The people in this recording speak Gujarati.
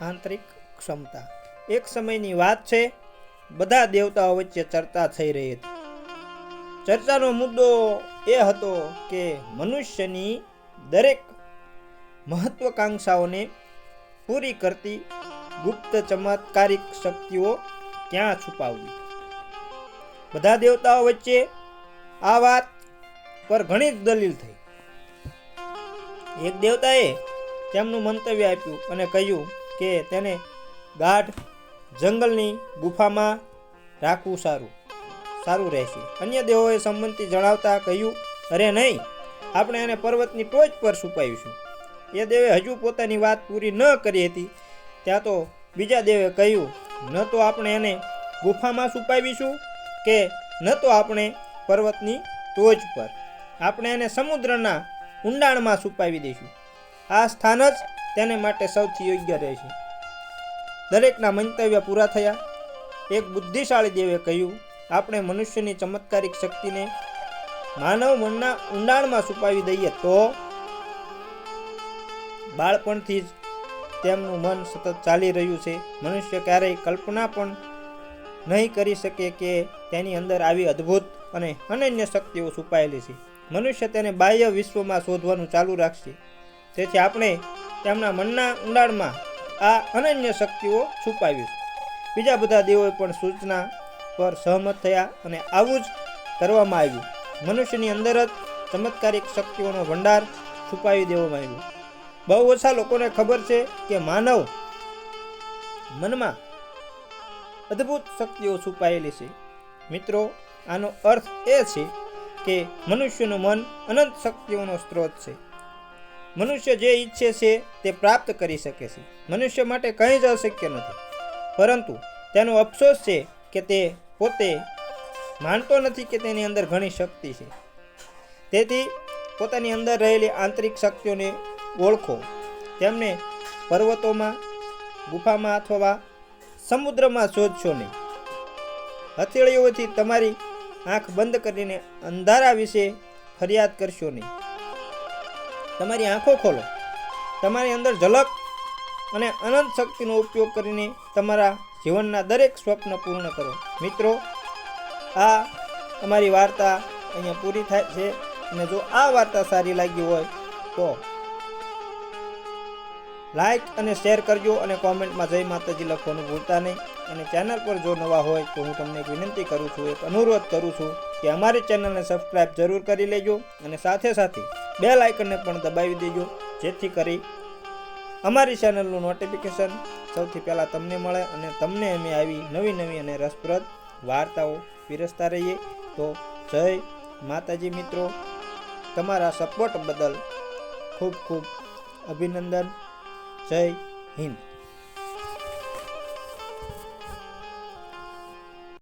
આંતરિક ક્ષમતા. એક સમયની વાત છે, બધા દેવતાઓ વચ્ચે ચર્ચા થઈ રહી હતી. ચર્ચાનો મુદ્દો એ હતો કે મનુષ્યની દરેક મહત્વકાંક્ષાઓને પૂરી કરતી ગુપ્ત ચમત્કારિક શક્તિઓ ક્યાં છુપાવવી? બધા દેવતાઓ વચ્ચે આ વાત પર ઘણી જ દલીલ થઈ. એક દેવતાએ તેમનું મંતવ્ય આપ્યું અને કહ્યું કે તેને ગાઢ જંગલની ગુફામાં રાખવું સારું સારું રહેશે. અન્ય દેવોએ સંમતિ જણાવતા કહ્યું, અરે નહીં, આપણે એને પર્વતની ટોચ પર છુપાવીશું. એ દેવે હજુ પોતાની વાત પૂરી ન કરી હતી. ત્યાં તો બીજા દેવે કહ્યું, ન તો આપણે એને ગુફામાં છુપાવીશું કે ન તો આપણે પર્વતની ટોચ પર. આપણે એને સમુદ્રના ઊંડાણમાં છુપાવી દઈશું. આ સ્થાન જ તેને માટે સૌથી યોગ્ય રહેશે. દરેકના મંતવ્ય પૂરા થયા. એક બુદ્ધિશાળી દેવે કહ્યું, આપણે મનુષ્યની ચમત્કારિક શક્તિને માનવ મનના ઊંડાણમાં છુપાવી દઈએ તો? બાળપણથી જ તેમનું મન સતત ચાલી રહ્યું છે. મનુષ્ય ક્યારેય કલ્પના પણ નહીં કરી શકે કે તેની અંદર આવી અદ્ભુત અને અનન્ય શક્તિઓ છુપાયેલી છે. મનુષ્ય તેને બાહ્ય વિશ્વમાં શોધવાનું ચાલુ રાખશે. તેથી આપણે તેમના મનના ઊંડાણમાં આ અનન્ય શક્તિઓ છુપાવી. બીજા બધા દેવોએ પણ સૂચના પર સહમત થયા અને આવું જ કરવામાં આવ્યું. મનુષ્યની અંદર જ ચમત્કારિક શક્તિઓનો ભંડાર છુપાવી દેવામાં આવ્યો. બહુ ઓછા લોકોને ખબર છે કે માનવ મનમાં અદ્ભુત શક્તિઓ છુપાયેલી છે. મિત્રો, આનો અર્થ એ છે કે મનુષ્યનું મન અનંત શક્તિઓનો સ્ત્રોત છે. મનુષ્ય જે ઈચ્છે છે તે પ્રાપ્ત કરી શકે છે. મનુષ્ય માટે કંઈ જ અશક્ય નથી. પરંતુ તેનો અફસોસ છે કે તે પોતે માનતો નથી કે તેની અંદર ઘણી શક્તિ છે. તેથી પોતાની અંદર રહેલી આંતરિક શક્તિઓને ઓળખો. તેમને પર્વતોમાં, ગુફામાં અથવા સમુદ્રમાં શોધશો નહીં. હથેળીઓથી તમારી આંખ બંધ કરીને અંધારા વિશે ફરિયાદ કરશો નહીં. તમારી આંખો ખોલો. તમારી અંદર ઝલક અને અનંત શક્તિનો ઉપયોગ કરીને તમારા જીવનના દરેક સ્વપ્ન પૂર્ણ કરો. મિત્રો, આ અમારી વાર્તા અહીંયા પૂરી થાય છે અને જો આ વાર્તા સારી લાગી હોય તો લાઈક અને શેર કરજો અને કોમેન્ટમાં જય માતાજી લખવાનું ભૂલતા નહીં. અને ચેનલ પર જો નવા હોય તો હું તમને વિનંતી કરું છું, એક અનુરોધ કરું છું કે અમારી ચેનલને સબસ્ક્રાઈબ જરૂર કરી લેજો અને સાથે સાથે બે આઇકનને પણ દબાવી દેજો. જેથી કરી અમારી ચેનલનું નોટિફિકેશન સૌથી પહેલાં તમને મળે અને તમને અમે આવી નવી નવી અને રસપ્રદ વાર્તાઓ પીરસતા રહીએ. તો જય માતાજી મિત્રો. તમારા સપોર્ટ બદલ ખૂબ ખૂબ અભિનંદન. જય હિન્દ.